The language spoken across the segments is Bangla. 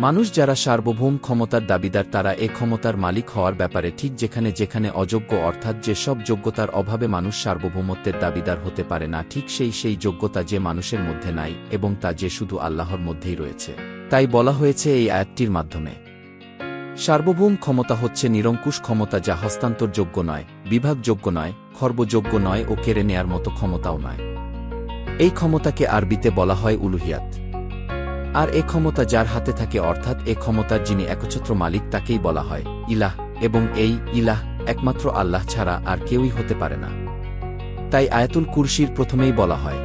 মানুষ যারা সার্বভৌম ক্ষমতার দাবিদার, তারা এ ক্ষমতার মালিক হওয়ার ব্যাপারে ঠিক যেখানে যেখানে অযোগ্য, অর্থাৎ যে সব যোগ্যতার অভাবে মানুষ সার্বভৌমত্বের দাবিদার হতে পারে না, ঠিক সেই সেই যোগ্যতা যে মানুষের মধ্যে নাই এবং তা যে শুধু আল্লাহর মধ্যেই রয়েছে। তাই বলা হয়েছে এই আয়াতটির মাধ্যমে। সার্বভৌম ক্ষমতা হচ্ছে নিরঙ্কুশ ক্ষমতা যা হস্তান্তরযোগ্য নয়, বিভাগযোগ্য নয়, খর্বযোগ্য নয় ও কেড়ে নেয়ার মতো ক্ষমতাও নয়। এই ক্ষমতাকে আরবিতে বলা হয় উলুহিয়াত। আর এ ক্ষমতা যার হাতে থাকে অর্থাৎ এ ক্ষমতার যিনি একচ্ছত্র মালিক তাকেই বলা হয়, ইলাহ, এবং এই ইলাহ একমাত্র আল্লাহ ছাড়া আর কেউই হতে পারে না। তাই আয়াতুল কুরসির প্রথমেই বলা হয়,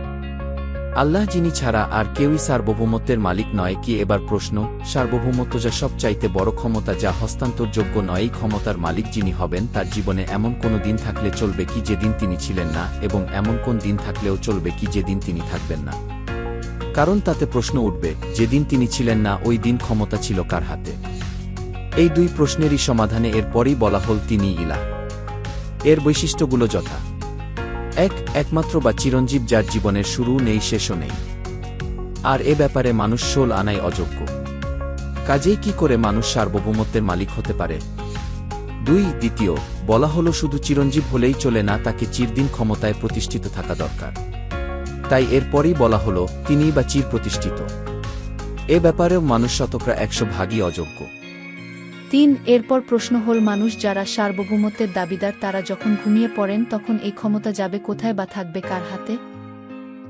আল্লাহ যিনি ছাড়া আর কেউই সার্বভৌমত্বের মালিক নয় কি এবার প্রশ্ন, সার্বভৌমত্ব যা সবচাইতে বড় ক্ষমতা যা হস্তান্তরযোগ্য নয় এই ক্ষমতার মালিক যিনি হবেন তার জীবনে এমন কোন দিন থাকলে চলবে কি যেদিন তিনি ছিলেন না, এবং এমন কোন দিন থাকলেও চলবে কি যেদিন তিনি থাকবেন না। কারণ তাতে প্রশ্ন উঠবে, যেদিন তিনি ছিলেন না, ওই দিন ক্ষমতা ছিল কার হাতে? এই দুই প্রশ্নেরই সমাধানে এরপরই বলা হল তিনি ইলা। এর বৈশিষ্ট্যগুলো যথা। এক, একমাত্র বা চিরঞ্জীব যার জীবনের শুরু নেই, শেষও নেই। আর এ ব্যাপারে মানুষ শোল আনাই অযোগ্য। কাজেই কি করে মানুষ সার্বভৌমত্বের মালিক হতে পারে? দুই, দ্বিতীয়, বলা হলো শুধু চিরঞ্জীব হলেই চলে না, তাকে চিরদিন ক্ষমতায় প্রতিষ্ঠিত থাকা দরকার। তাই এরপরই বলা হলো, তিনি বা চির প্রতিষ্ঠিত। এ ব্যাপারেও মানুষ শতকরা একশো ভাগই অযোগ্য। তিন, এরপর প্রশ্ন হল, মানুষ যারা সার্বভৌমত্বের দাবিদার, তারা যখন ঘুমিয়ে পড়েন, তখন এই ক্ষমতা যাবে কোথায় বা থাকবে কার হাতে?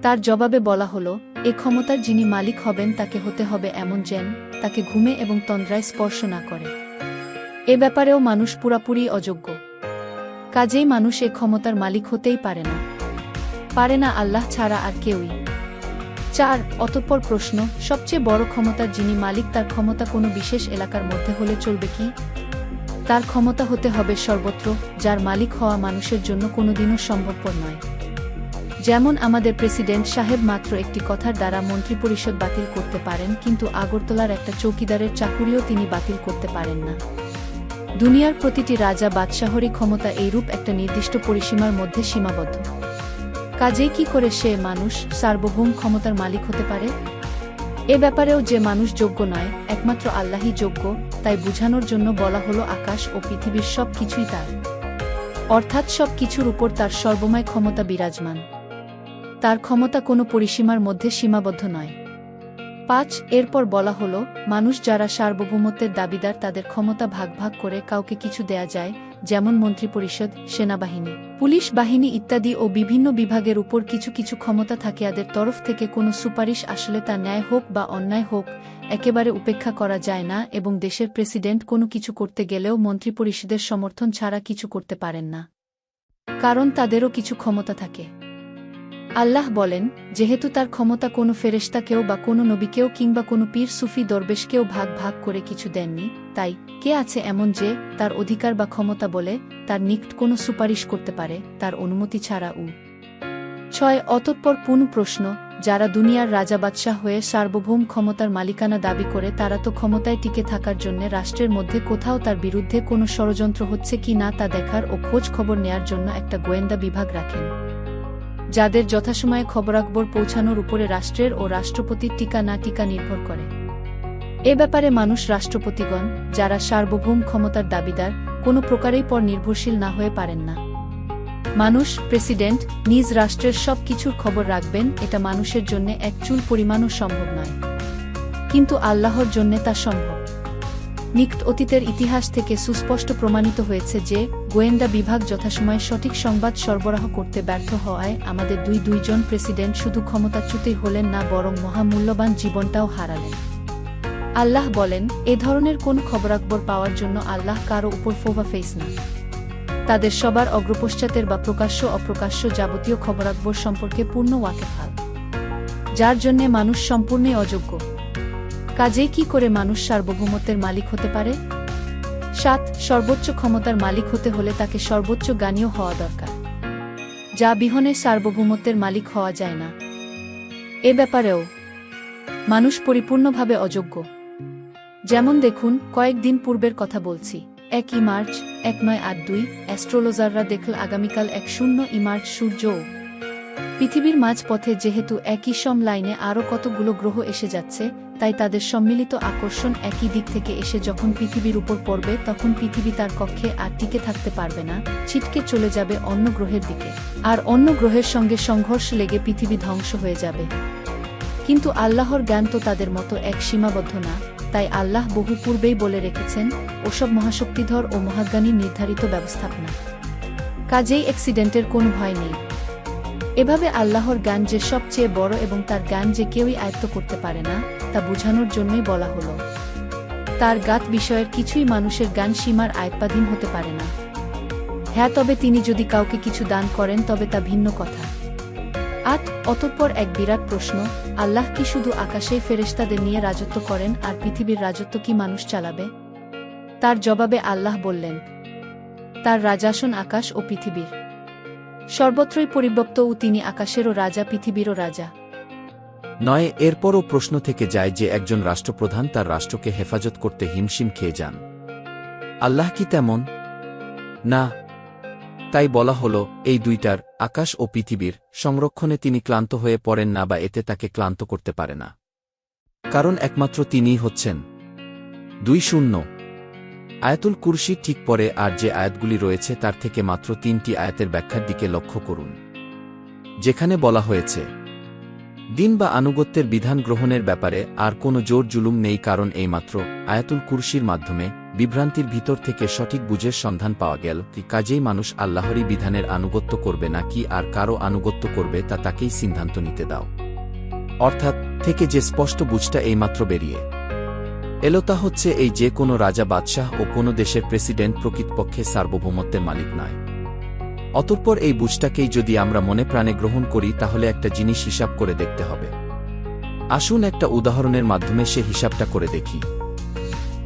তার জবাবে বলা হল, এ ক্ষমতার যিনি মালিক হবেন, তাকে হতে হবে এমন যেন, তাকে ঘুমে এবং তন্দ্রায় স্পর্শ না করে। এ ব্যাপারেও মানুষ পুরাপুরি অযোগ্য। কাজেই মানুষ এ ক্ষমতার মালিক হতেই পারে না। পারে না আল্লাহ ছাড়া আর কেউই। চার, অতঃপর প্রশ্ন, সবচেয়ে বড় ক্ষমতার যিনি মালিক, তার ক্ষমতা কোনো বিশেষ এলাকার মধ্যে হলে চলবে কি? তার ক্ষমতা হতে হবে সর্বত্র, যার মালিক হওয়া মানুষের জন্য কোনোদিনও সম্ভবপর নয়। যেমন আমাদের প্রেসিডেন্ট সাহেব মাত্র একটি কথার দ্বারা মন্ত্রিপরিষদ বাতিল করতে পারেন, কিন্তু আগরতলার একটা চৌকিদারের চাকুরিও তিনি বাতিল করতে পারেন না। দুনিয়ার প্রতিটি রাজা বাদশাহরী ক্ষমতা এইরূপ একটা নির্দিষ্ট পরিসীমার মধ্যে সীমাবদ্ধ। কাজেই কি করে সে মানুষ সার্বভৌম ক্ষমতার মালিক হতে পারে? এ ব্যাপারেও যে মানুষ যোগ্য নয়, একমাত্র আল্লাহই যোগ্য, তাই বুঝানোর জন্য বলা হলো আকাশ ও পৃথিবীর সব কিছুই তার। অর্থাৎ সব কিছুর উপর তার সর্বময় ক্ষমতা বিরাজমান। তার ক্ষমতা কোনো পরিসীমার মধ্যে সীমাবদ্ধ নয়। পাঁচ, এরপর বলা হলো, মানুষ যারা সার্বভৌমত্বের দাবিদার তাদের ক্ষমতা ভাগ ভাগ করে কাউকে কিছু দেয়া যায় যেমন মন্ত্রিপরিষদ সেনাবাহিনী, পুলিশ বাহিনী ইত্যাদি ও বিভিন্ন বিভাগের উপর কিছু কিছু ক্ষমতা থাকে তাদের তরফ থেকে কোনো সুপারিশ আসলে তা ন্যায় হোক বা অন্যায় হোক, একেবারে উপেক্ষা করা যায় না এবং দেশের প্রেসিডেন্ট কোনো কিছু করতে গেলেও মন্ত্রিপরিষদের সমর্থন ছাড়া কিছু করতে পারেন না। কারণ তাদেরও কিছু ক্ষমতা থাকে। আল্লাহ বলেন, যেহেতু তার ক্ষমতা কোনো ফেরেশতাকেও বা কোনো নবীকেও কিংবা কোনো পীর সুফি দরবেশকেও ভাগ ভাগ করে কিছু দেননি তাই কে আছে এমন যে তার অধিকার বা ক্ষমতা বলে তার নিকট কোনো সুপারিশ করতে পারে, তার অনুমতি ছাড়া উ। ছয়, অতঃপর পুন প্রশ্ন, যারা দুনিয়ার রাজা বাদশাহ হয়ে সার্বভৌম ক্ষমতার মালিকানা দাবি করে, তারা তো ক্ষমতায় টিকে থাকার জন্য রাষ্ট্রের মধ্যে কোথাও তার বিরুদ্ধে কোনো ষড়যন্ত্র হচ্ছে কি না তা দেখার ও খোঁজ খবর নেয়ার জন্য একটা গোয়েন্দা বিভাগ রাখেন। যাদের যথাসময়ে খবরাখবর পৌঁছানোর উপরে রাষ্ট্রের ও রাষ্ট্রপতির টিকা না টিকা নির্ভর করে। এ ব্যাপারে মানুষ রাষ্ট্রপতিগণ, যারা সার্বভৌম ক্ষমতার দাবিদার, কোনো প্রকারেই পর নির্ভরশীল না হয়ে পারেন না। মানুষ, প্রেসিডেন্ট, নিজ রাষ্ট্রের সব কিছুর খবর রাখবেন, এটা মানুষের জন্য এক চুল পরিমাণও সম্ভব নয়। কিন্তু আল্লাহর জন্যে তা সম্ভব। নিকট অতীতের ইতিহাস থেকে সুস্পষ্ট প্রমাণিত হয়েছে যে, গোয়েন্দা বিভাগ যথাসময়ে সঠিক সংবাদ সরবরাহ করতে ব্যর্থ হওয়ায় আমাদের দুই দুইজন প্রেসিডেন্ট শুধু ক্ষমতাচ্যুতই হলেন না, বরং মহামূল্যবান জীবনটাও হারালেন। আল্লাহ বলেন, এ ধরনের কোন খবরাখবর পাওয়ার জন্য আল্লাহ কারও উপর ফোভা ফেস না। তাদের সবার অগ্রপশ্চাতের বা প্রকাশ্য অপ্রকাশ্য যাবতীয় খবরাখবর সম্পর্কে পূর্ণ ওয়াকেফাল যার জন্যে মানুষ সম্পূর্ণই অযোগ্য। কাজেই কি করে মানুষ সার্বভৌমত্বের মালিক হতে পারে? সাত, সর্বোচ্চ ক্ষমতার মালিক হতে হলে তাকে সর্বোচ্চ জ্ঞানীয় হওয়া দরকার। যা বিহনে সার্বভৌমত্বের মালিক হওয়া যায় না। এ ব্যাপারেও মানুষ পরিপূর্ণভাবে অযোগ্য। যেমন দেখুন, কয়েকদিন পূর্বের কথা বলছি। এক ই মার্চ, এক নয় আট দুই, অ্যাস্ট্রোলজাররা দেখল আগামীকাল এক শূন্য ই মার্চ সূর্য পৃথিবীর মাঝপথে যেহেতু একই সম লাইনে আরও কতগুলো গ্রহ এসে যাচ্ছে, তাই তাদের সম্মিলিত আকর্ষণ একই দিক থেকে এসে যখন পৃথিবীর উপর পড়বে, তখন পৃথিবী তার কক্ষে আর টিকে থাকতে পারবে না, ছিটকে চলে যাবে অন্য গ্রহের দিকে। আর অন্য গ্রহের সঙ্গে সংঘর্ষ লেগে পৃথিবী ধ্বংস হয়ে যাবে। কিন্তু আল্লাহর জ্ঞান তো তাদের মতো এক সীমাবদ্ধ না। তাই আল্লাহ বহু পূর্বেই বলে রেখেছেন, ওসব মহাশক্তিধর ও মহাজ্ঞানীর নির্ধারিত ব্যবস্থাপনা। কাজেই অ্যাক্সিডেন্টের কোনো ভয় নেই। এভাবে আল্লাহর জ্ঞান যে সবচেয়ে বড় এবং তার জ্ঞান যে কেউই আয়ত্ত করতে পারে না, তা বোঝানোর জন্যই বলা হলো। তার গাত বিষয়ের কিছুই মানুষের জ্ঞান সীমার আয়ত্তাধীন হতে পারে না। হ্যাঁ তবে তিনি যদি কাউকে কিছু দান করেন, তবে তা ভিন্ন কথা। আট অতঃপর এক বিরাট প্রশ্ন, আল্লাহ কি শুধু আকাশেই ফেরেশতাদের নিয়ে রাজত্ব করেন আর পৃথিবীর রাজত্ব কি মানুষ চালাবে? তার জবাবে আল্লাহ বললেন, তার রাজাসন আকাশ ও পৃথিবীর। সর্বত্রই পরিব্যক্ত ও তিনি আকাশেরও রাজা, পৃথিবীরও রাজা। নয়, এরপরও প্রশ্ন থেকে যায় যে একজন রাষ্ট্রপ্রধান তার রাষ্ট্রকে হেফাজত করতে হিমশিম খেয়ে যান। আল্লাহ কি তেমন? না। তাই বলা হল, এই দুইটার আকাশ ও পৃথিবীর সংরক্ষণে তিনি ক্লান্ত হয়ে পড়েন না বা এতে তাকে ক্লান্ত করতে পারে না। কারণ একমাত্র তিনিই হচ্ছেন। দুই শূন্য। আয়াতুল কুরসি ঠিক পরে আর যে আয়াতগুলি রয়েছে তার থেকে মাত্র তিনটি আয়াতের ব্যাখ্যার দিকে লক্ষ্য করুন। যেখানে বলা হয়েছে, দিন বা আনুগত্যের বিধান গ্রহণের ব্যাপারে আর কোনো জোর জুলুম নেই কারণ এইমাত্র আয়াতুল কুরসির মাধ্যমে বিভ্রান্তির ভিতর থেকে সঠিক বুঝের সন্ধান পাওয়া গেল কাজেই মানুষ আল্লাহরই বিধানের আনুগত্য করবে না কি আর কারও আনুগত্য করবে তা তাকেই সিদ্ধান্ত নিতে দাও। অর্থাৎ, থেকে যে স্পষ্ট বুঝটা এইমাত্র বেরিয়ে। এলো তা হচ্ছে এই যে কোনো রাজা বাদশাহ ও কোনো দেশের প্রেসিডেন্ট প্রকৃতপক্ষে সার্বভৌমত্বের মালিক নয়। অতঃপর এই বুঝটাকেই যদি আমরা মনে প্রাণে গ্রহণ করি তাহলে একটা জিনিস হিসাব করে দেখতে হবে। আসুন একটা উদাহরণের মাধ্যমে সে হিসাবটা করে দেখি।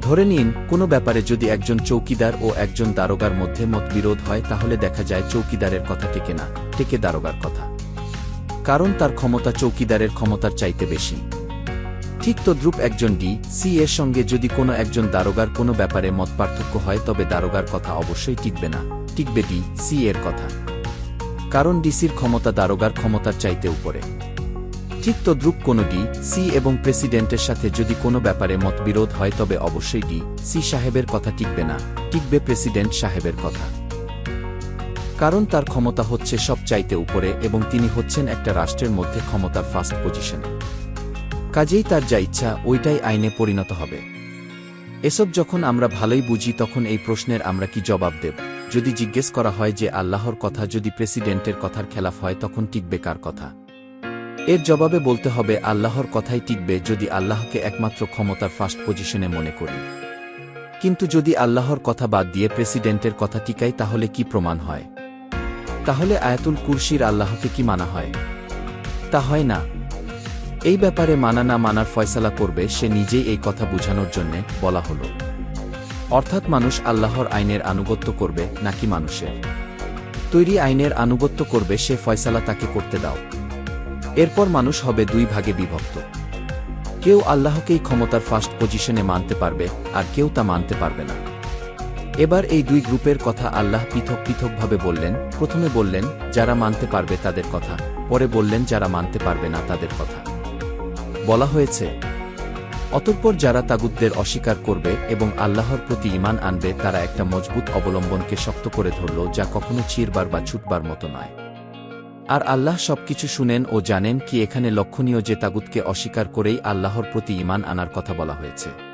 ধরে নিন, কোনো ব্যাপারে যদি একজন চৌকিদার ও একজন দারোগার মধ্যে মতবিরোধ হয়, তাহলে দেখা যায় চৌকিদারের কথা টেকে না, টেকে দারোগার কথা। কারণ তার ক্ষমতা চৌকিদারের ক্ষমতার চাইতে বেশি। ঠিক তদ্রূপ একজন ডি, সি এর সঙ্গে যদি কোনো একজন দারোগার কোনো ব্যাপারে মত পার্থক্য হয়, তবে দারোগার কথা অবশ্যই টিকবে না, টিকবে ডি, সি এর কথা। কারণ ডিসির ক্ষমতা দারোগার ক্ষমতার চাইতে উপরে। ঠিক তদ্রূপ কোনো ডি সি এবং প্রেসিডেন্টের সাথে যদি কোনো ব্যাপারে মতবিরোধ হয় তবে অবশ্যই ডি সি সাহেবের কথা টিকবে না, টিকবে প্রেসিডেন্ট সাহেবের কথা। কারণ তার ক্ষমতা হচ্ছে সব চাইতে উপরে এবং তিনি হচ্ছেন একটা রাষ্ট্রের মধ্যে ক্ষমতার ফার্স্ট পজিশনে কাজেই তার যা ইচ্ছা, ওইটাই আইনে পরিণত হবে। এসব যখন আমরা ভালোই বুঝি, তখন এই প্রশ্নের আমরা কি জবাব দেব? যদি জিজ্ঞেস করা হয় যে আল্লাহর কথা, যদি প্রেসিডেন্টের কথার খেলাফ হয়, তখন টিকবে কার কথা? এর জবাবে বলতে হবে, আল্লাহর কথাই টিকবে যদি আল্লাহকে একমাত্র ক্ষমতার ফার্স্ট পজিশনে মনে করি। কিন্তু যদি আল্লাহর কথা বাদ দিয়ে প্রেসিডেন্টের কথা টিকাই, তাহলে কি প্রমাণ হয়? তাহলে আয়াতুল কুরশির আল্লাহকে কি মানা হয়? তা হয় না। এই ব্যাপারে মানা না মানার ফয়সালা করবে সে নিজেই এই কথা বোঝানোর জন্যে বলা হলো। অর্থাৎ মানুষ আল্লাহর আইনের আনুগত্য করবে নাকি মানুষের? তৈরি আইনের আনুগত্য করবে সে ফয়সালা তাকে করতে দাও। এরপর মানুষ হবে দুই ভাগে বিভক্ত। কেউ আল্লাহকেই ক্ষমতার ফার্স্ট পজিশনে মানতে পারবে, আর কেউ তা মানতে পারবে না। এবার এই দুই গ্রুপের কথা আল্লাহ পৃথক পৃথকভাবে বললেন, প্রথমে বললেন, যারা মানতে পারবে তাদের কথা, পরে বললেন, যারা মানতে পারবে না তাদের কথা। বলা হয়েছে, অতঃপর যারা তাগুদদের অস্বীকার করবে এবং আল্লাহর প্রতি ইমান আনবে, তারা একটা মজবুত অবলম্বনকে শক্ত করে ধরল, যা কখনো চিরবার বা ছুটবার মতো নয়। আর আল্লাহ সবকিছু শুনেন ও জানেন কি এখানে লক্ষণীয় যে তাগুদকে অস্বীকার করেই আল্লাহর প্রতি ইমান আনার কথা বলা হয়েছে।